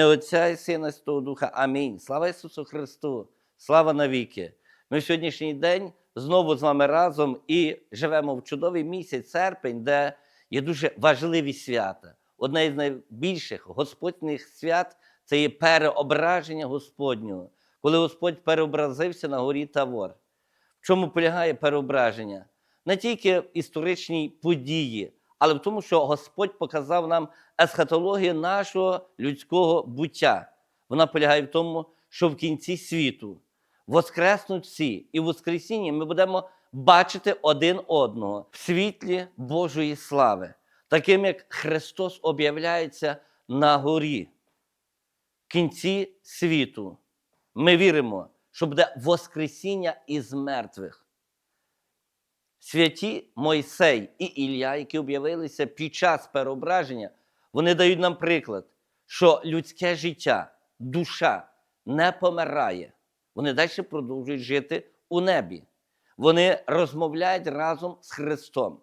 ім'я Отця і Сина і Святого Духа. Амінь. Слава Ісусу Христу! Слава навіки! Ми в сьогоднішній день знову з вами разом і живемо в чудовий місяць серпень, де є дуже важливі свята. Одне із найбільших господніх свят це є переображення Господнього, коли Господь переобразився на горі Тавор. В чому полягає переображення? Не тільки в історичній події, але в тому, що Господь показав нам есхатологію нашого людського буття. Вона полягає в тому, що в кінці світу воскреснуть всі, і в Воскресінні ми будемо бачити один одного в світлі Божої слави, таким як Христос об'являється на горі. В кінці світу ми віримо, що буде Воскресіння із мертвих. Святі Мойсей і Ілля, які об'явилися під час переображення, вони дають нам приклад, що людське життя, душа не помирає. Вони далі продовжують жити у небі. Вони розмовляють разом з Христом.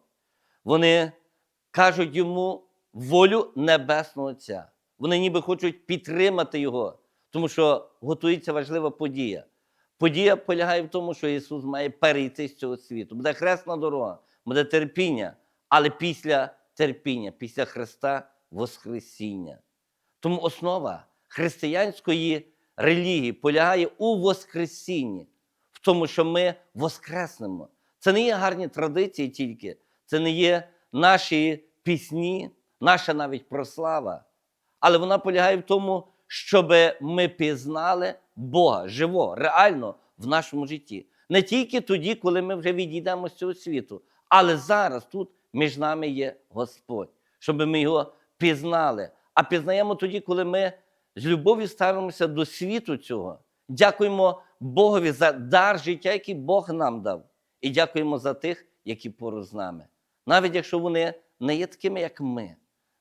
Вони кажуть йому волю Небесного Отця. Вони ніби хочуть підтримати Його, тому що готується важлива подія. Подія полягає в тому, що Ісус має перейти з цього світу. Буде хресна дорога, буде терпіння, але після терпіння, після Христа Воскресіння. Тому основа християнської релігії полягає у Воскресінні, в тому, що ми воскреснемо. Це не є гарні традиції тільки, це не є наші пісні, наша навіть прослава. Але вона полягає в тому, щоб ми пізнали Бога живо, реально в нашому житті. Не тільки тоді, коли ми вже відійдемо з цього світу, але зараз тут між нами є Господь, щоб ми його пізнали. А пізнаємо тоді, коли ми з любов'ю ставимося до світу цього. Дякуємо Богові за дар життя, який Бог нам дав. І дякуємо за тих, які поруч з нами. Навіть якщо вони не є такими, як ми,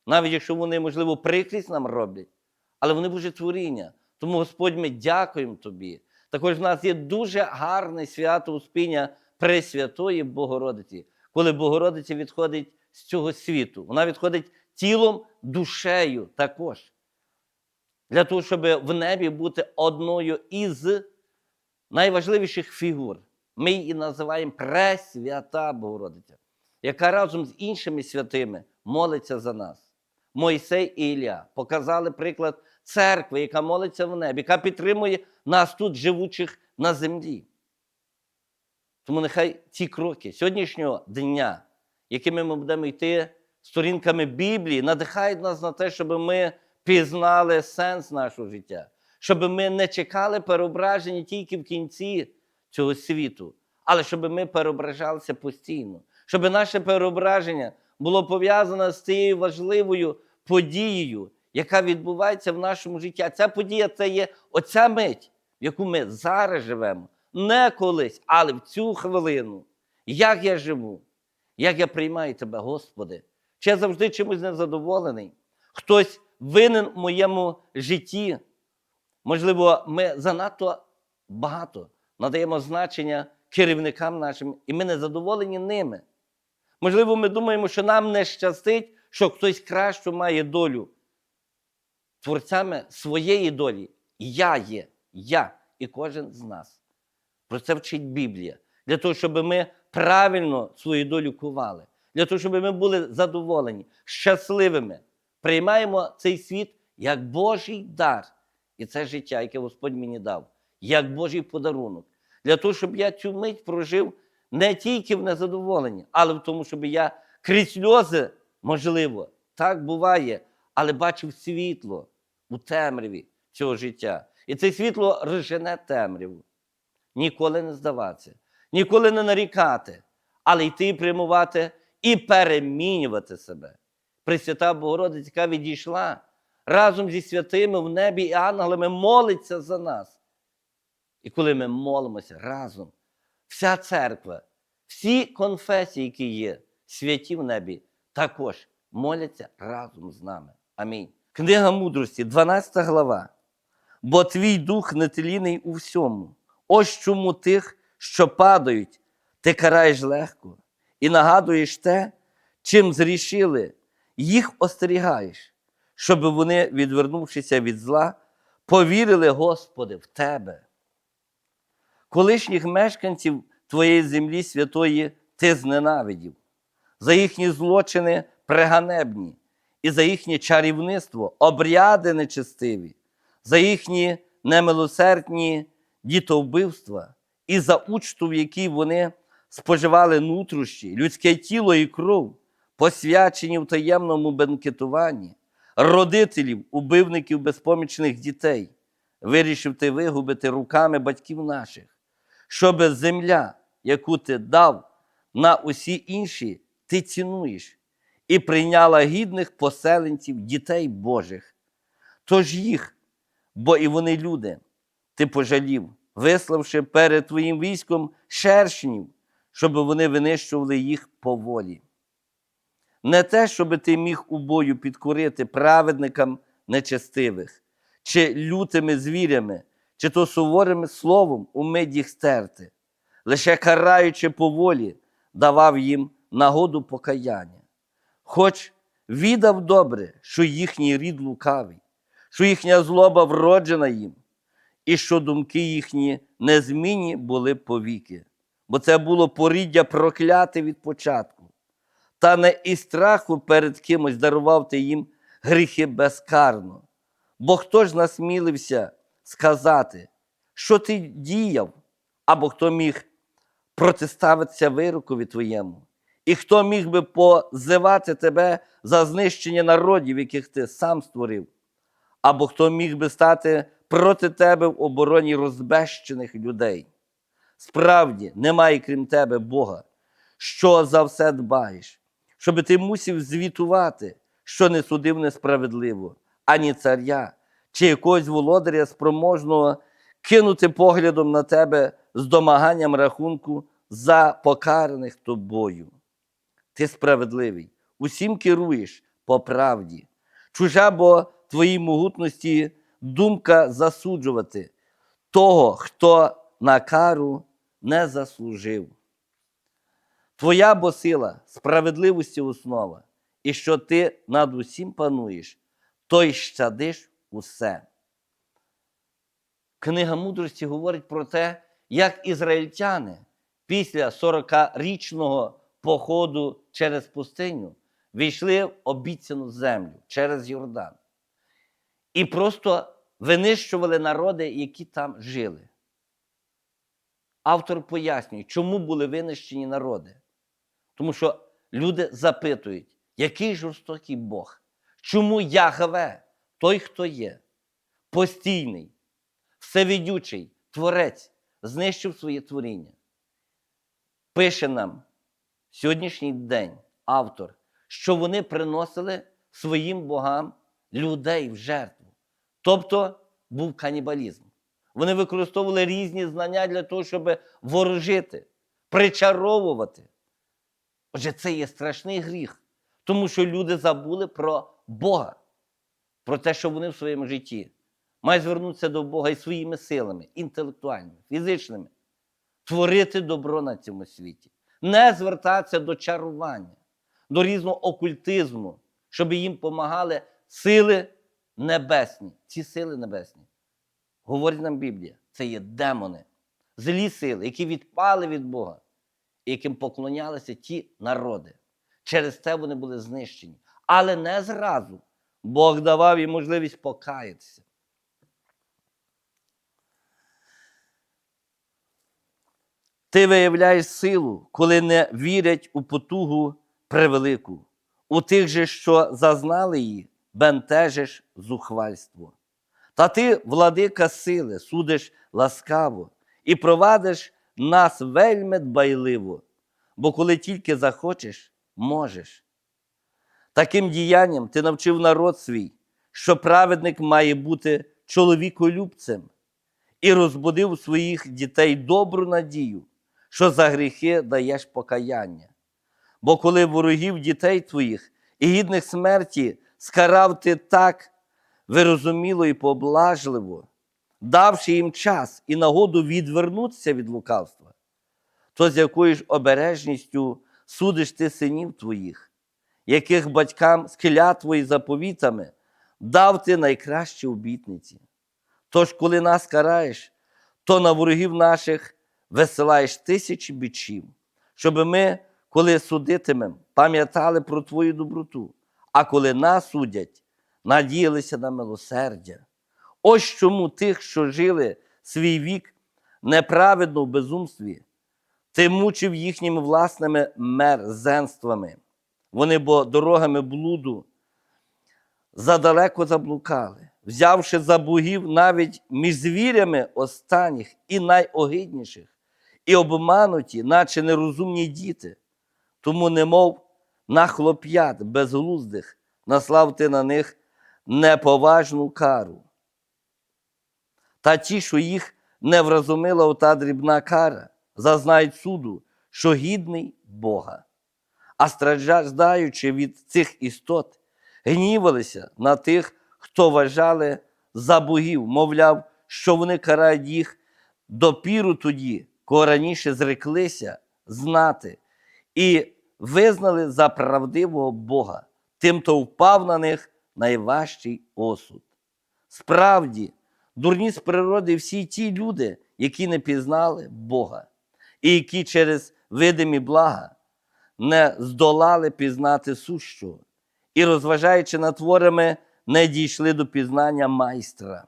навіть якщо вони, можливо, прикрість нам роблять, але вони Боже творіння. Тому, Господь, ми дякуємо Тобі. Також в нас є дуже гарне свято Успіння Пресвятої Богородиці, коли Богородиця відходить з цього світу. Вона відходить тілом, душею також. Для того, щоб в небі бути одною із найважливіших фігур. Ми її називаємо Пресвята Богородиця, яка разом з іншими святими молиться за нас. Мойсей і Ілля показали приклад церкви, яка молиться в небі, яка підтримує нас тут, живучих на землі. Тому нехай ці кроки сьогоднішнього дня, якими ми будемо йти сторінками Біблії, надихають нас на те, щоб ми пізнали сенс нашого життя, щоб ми не чекали переображення тільки в кінці цього світу, але щоб ми переображалися постійно, щоб наше переображення було пов'язане з цією важливою подією, яка відбувається в нашому житті. Ця подія це є оця мить, в яку ми зараз живемо, не колись, але в цю хвилину. Як я живу, як я приймаю тебе, Господи, чи я завжди чимось незадоволений? Хтось винен в моєму житті. Можливо, ми занадто багато надаємо значення керівникам нашим, і ми не задоволені ними. Можливо, ми думаємо, що нам не щастить, що хтось кращу має долю. Творцями своєї долі я є, я і кожен з нас. Про це вчить Біблія. Для того, щоб ми правильно свою долю кували, для того, щоб ми були задоволені, щасливими. Приймаємо цей світ як Божий дар. І це життя, яке Господь мені дав, як Божий подарунок. Для того, щоб я цю мить прожив не тільки в незадоволенні, але в тому, щоб я крізь сльози, можливо, так буває, але бачив світло у темряві цього життя. І це світло розжене темряву. Ніколи не здаватися, ніколи не нарікати, але йти і приймувати і перемінювати себе. Пресвята Богородиця, яка відійшла разом зі святими в небі і ангелами, молиться за нас. І коли ми молимося разом, вся церква, всі конфесії, які є, святі в небі, також моляться разом з нами. Амінь. Книга мудрості, 12 глава. Бо твій дух нетлінний у всьому. Ось чому тих, що падають, ти караєш легко і нагадуєш те, чим зрішили, їх остерігаєш, щоб вони, відвернувшися від зла, повірили, Господи, в Тебе. Колишніх мешканців Твоєї землі святої Ти зненавидів, за їхні злочини преганебні, і за їхнє чарівництво, обряди нечестиві, за їхні немилосердні дітовбивства і за учту, в якій вони споживали нутрощі, людське тіло і кров, посвячені в таємному бенкетуванні, родителів, убивників безпомічних дітей, вирішив ти вигубити руками батьків наших, щоб земля, яку ти дав на усі інші, ти цінуєш і прийняла гідних поселенців, дітей Божих. Тож їх, бо і вони люди, ти пожалів, виславши перед твоїм військом шершнів, щоб вони винищували їх по волі. Не те, щоб ти міг у бою підкорити праведникам нечестивих, чи лютими звірями, чи то суворим словом умить їх стерти, лише караючи по волі, давав їм нагоду покаяння. Хоч відав добре, що їхній рід лукавий, що їхня злоба вроджена їм, і що думки їхні незмінні були повіки, бо це було поріддя прокляте від початку. Та не із страху перед кимось дарував ти їм гріхи безкарно. Бо хто ж насмілився сказати, що ти діяв, або хто міг протиставитися вирокові твоєму, і хто міг би позивати тебе за знищення народів, яких ти сам створив, або хто міг би стати проти тебе в обороні розбещених людей. Справді, немає крім тебе Бога, що за все дбаєш, щоб ти мусив звітувати, що не судив несправедливо, ані царя, чи якогось володаря спроможного кинути поглядом на тебе з домаганням рахунку за покараних тобою. Ти справедливий, усім керуєш по правді. Чужа бо твоїй могутності думка засуджувати того, хто на кару не заслужив. Твоя бо сила, справедливості основа, і що ти над усім пануєш, той щадиш усе. Книга мудрості говорить про те, як ізраїльтяни після 40-річного походу через пустиню війшли в обіцяну землю через Йордан і просто винищували народи, які там жили. Автор пояснює, чому були винищені народи. Тому що люди запитують, який жорстокий Бог? Чому Ягве, той, хто є, постійний, всевидючий, творець, знищив своє творіння? Пише нам сьогоднішній день автор, що вони приносили своїм богам людей в жертву. Тобто був канібалізм. Вони використовували різні знання для того, щоб ворожити, причаровувати. Отже, це є страшний гріх, тому що люди забули про Бога, про те, що вони в своєму житті мають звернутися до Бога і своїми силами, інтелектуальними, фізичними, творити добро на цьому світі, не звертатися до чарування, до різного окультизму, щоб їм допомагали сили небесні. Ці сили небесні, говорить нам Біблія, це є демони, злі сили, які відпали від Бога яким поклонялися ті народи. Через це вони були знищені. Але не зразу. Бог давав їм можливість покаятися. Ти виявляєш силу, коли не вірять у потугу превелику. У тих же, що зазнали її, бентежиш зухвальство. Та ти, владика сили, судиш ласкаво і провадиш нас вельми дбайливо, бо коли тільки захочеш, можеш. Таким діянням ти навчив народ свій, що праведник має бути чоловіколюбцем, і розбудив своїх дітей добру надію, що за гріхи даєш покаяння. Бо коли ворогів дітей твоїх і гідних смерті скарав ти так вирозуміло і поблажливо, давши їм час і нагоду відвернутися від лукавства, то з якою ж обережністю судиш ти синів твоїх, яких батькам з клятвою і заповітами дав ти найкращі обітниці. Тож, коли нас караєш, то на ворогів наших висилаєш тисячі бичів, щоб ми, коли судитимем, пам'ятали про твою доброту, а коли нас судять, надіялися на милосердя. Ось чому тих, що жили свій вік неправедно в безумстві, ти мучив їхніми власними мерзенствами. Вони бо дорогами блуду задалеко заблукали, взявши за богів навіть між звірями останніх і найогидніших, і обмануті, наче нерозумні діти. Тому, немов на хлоп'ят безглуздих, наслав ти на них неповажну кару. Та ті, що їх не вразумила ота дрібна кара, зазнають суду, що гідний Бога. А страждаючи від цих істот, гнівалися на тих, хто вважали за богів, мовляв, що вони карають їх допіру тоді, кого раніше зреклися знати, і визнали за правдивого Бога, тим, хто впав на них найважчий осуд. Справді, дурні з природи всі ті люди, які не пізнали Бога, і які через видимі блага не здолали пізнати сущого, і, розважаючи над творами, не дійшли до пізнання майстра.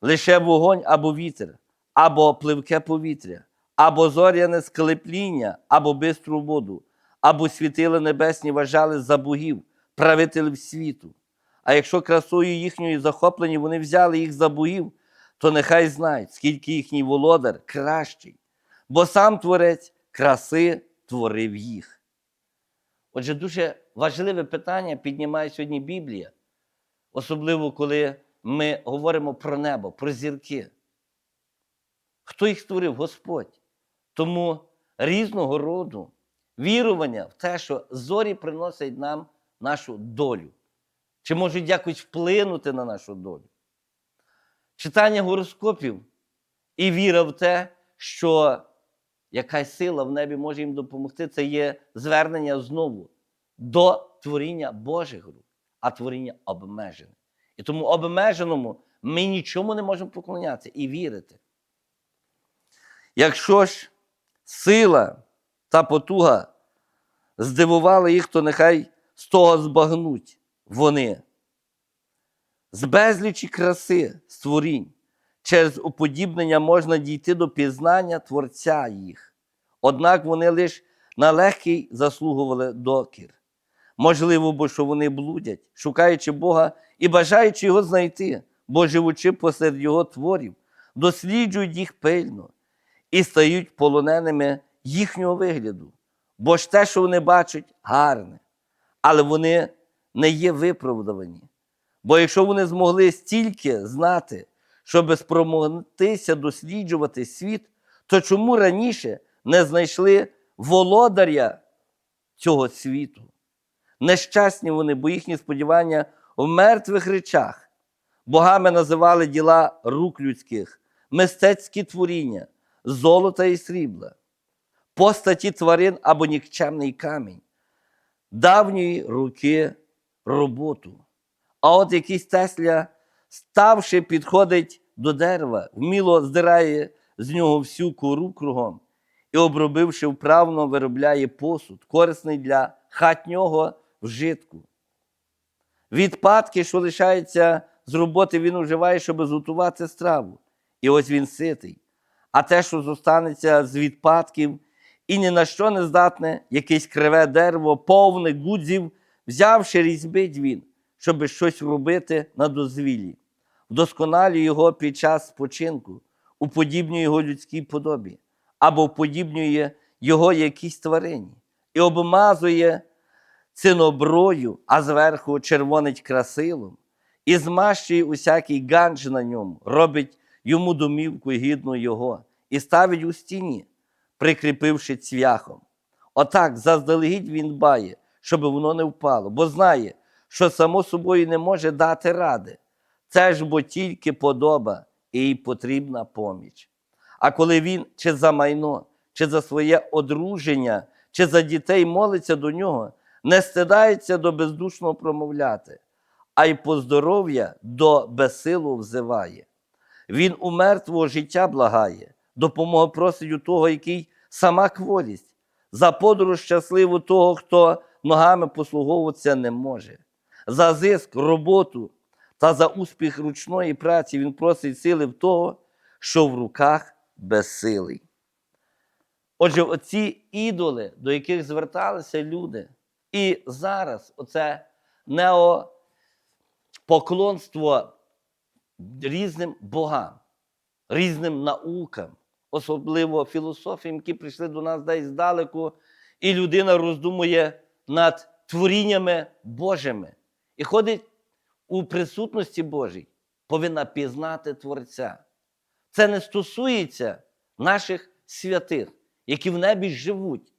Лише вогонь або вітер, або пливке повітря, або зоряне склепління, або бистру воду, або світили небесні вважали за богів, правителів світу. А якщо красою їхньою захоплені вони взяли їх за богів, то нехай знають, скільки їхній володар кращий, бо сам творець краси творив їх. Отже, дуже важливе питання піднімає сьогодні Біблія, особливо коли ми говоримо про небо, про зірки. Хто їх створив? Господь. Тому різного роду вірування в те, що зорі приносять нам нашу долю, чи можуть якось вплинути на нашу долю. Читання гороскопів і віра в те, що якась сила в небі може їм допомогти, це є звернення знову до творіння Божих рук, а творіння обмежене. І тому обмеженому ми нічому не можемо поклонятися і вірити. Якщо ж сила та потуга здивували їх, то нехай з того збагнуть вони. З безлічі краси створінь через уподібнення можна дійти до пізнання Творця їх. Однак вони лише на легкий заслугували докір. Можливо, бо що вони блудять, шукаючи Бога і бажаючи його знайти, бо живучи посеред Його творів, досліджують їх пильно і стають полоненими їхнього вигляду. Бо ж те, що вони бачать, гарне, але вони не є виправдані. Бо якщо вони змогли стільки знати, щоб спромогтися досліджувати світ, то чому раніше не знайшли володаря цього світу? Нещасні вони, бо їхні сподівання в мертвих речах. Богами називали діла рук людських, мистецькі творіння, золота і срібла, постаті тварин або нікчемний камінь, давньої руки роботу. А от якийсь Тесля, ставши, підходить до дерева, вміло здирає з нього всю кору кругом і, обробивши вправно, виробляє посуд, корисний для хатнього вжитку. Відпадки, що лишаються з роботи, він уживає, щоб зготувати страву. І ось він ситий. А те, що зостанеться з відпадків, і ні на що не здатне, якесь криве дерево, повне гудзів, взявши різьбить він, щоб щось робити на дозвіллі, вдосконалює його під час спочинку, уподібнює його людській подобі, або вподібнює його якійсь тварині, і обмазує циноброю, а зверху червонить красилом, і змащує усякий ганж на ньому, робить йому домівку гідну його, і ставить у стіні, прикріпивши цвяхом. Отак заздалегідь він дбає, щоб воно не впало, бо знає, що само собою не може дати ради. Це ж бо тільки подоба і їй потрібна поміч. А коли він чи за майно, чи за своє одруження, чи за дітей молиться до нього, не стидається до бездушного промовляти. а й по здоров'я до безсилу взиває. Він у мертвого життя благає, допомога просить у того, який сама кволість, за подорож щасливу того, хто ногами послуговуватися не може. За зиск, роботу та за успіх ручної праці він просить сили в того, що в руках безсилий. Отже, оці ідоли, до яких зверталися люди, і зараз оце неопоклонство різним богам, різним наукам, особливо філософіям, які прийшли до нас десь здалеку, і людина роздумує над творіннями Божими і ходить у присутності Божій, повинна пізнати Творця. Це не стосується наших святих, які в небі живуть,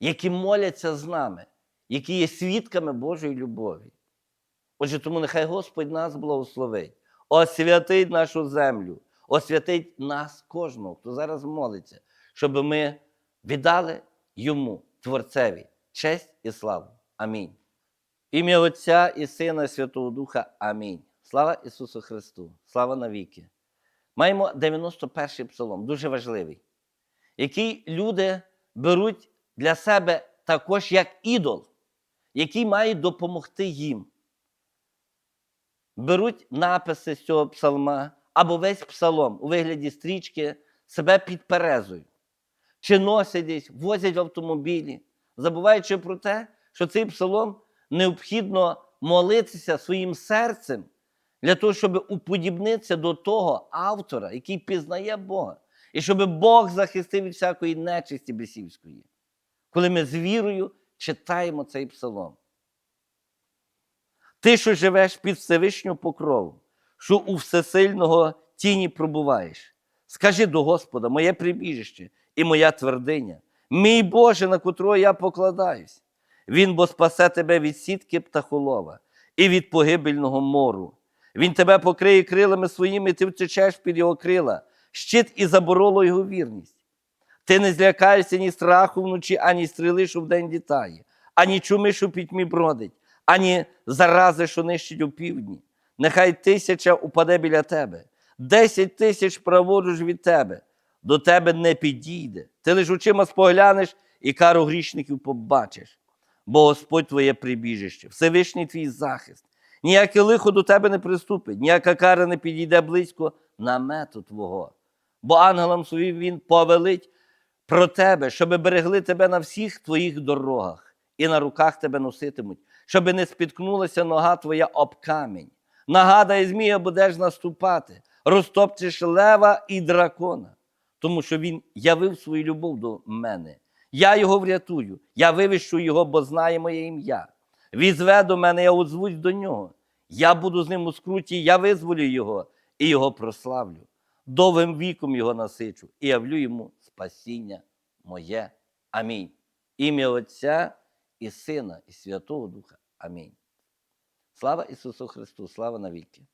які моляться з нами, які є свідками Божої любові. Отже, тому нехай Господь нас благословить, освятить нашу землю, освятить нас кожного, хто зараз молиться, щоб ми віддали йому, Творцеві, честь і славу. Амінь. Ім'я Отця і Сина і Святого Духа. Амінь. Слава Ісусу Христу! Слава навіки! Маємо 91-й псалом, дуже важливий, який люди беруть для себе також як ідол, який має допомогти їм. Беруть написи з цього псалма або весь псалом у вигляді стрічки, себе підперезують, чи носять десь, возять в автомобілі, забуваючи про те, що цей псалом необхідно молитися своїм серцем для того, щоб уподібнитися до того автора, який пізнає Бога, і щоб Бог захистив від всякої нечисті бісівської, коли ми з вірою читаємо цей псалом. Ти, що живеш під Всевишнього покрову, що у всесильного тіні пробуваєш. Скажи до Господа, моє прибіжище і моя твердиня, мій Боже, на котрого я покладаюсь. Він бо спасе тебе від сітки птахолова і від погибельного мору. Він тебе покриє крилами своїми, ти втечеш під його крила, щит і забороло його вірність. Ти не злякаєшся ні страху вночі, ані стріли, що вдень літає, ані чуми, що пітьмі бродить, ані зарази, що нищить у півдні. Нехай тисяча упаде біля тебе, десять тисяч праворуч від тебе, до тебе не підійде. Ти лиш очима споглянеш і кару грішників побачиш. Бо Господь твоє прибіжище, Всевишній твій захист. Ніяке лихо до тебе не приступить, ніяка кара не підійде близько намету Твого. Бо ангелам своїм він повелить про тебе, щоби берегли тебе на всіх твоїх дорогах, і на руках тебе носитимуть, щоби не спіткнулася нога твоя об камінь. Нагадай, Змія, будеш наступати, розтопчеш лева і дракона, тому що він явив свою любов до мене. Я його врятую, я вивищу його, бо знає моє ім'я. Візве до мене, я озвусь до нього. Я буду з ним у скруті, я визволю його і його прославлю. Довгим віком його насичу і явлю йому спасіння моє. Амінь. Ім'я Отця і Сина, і Святого Духа. Амінь. Слава Ісусу Христу, слава навіки.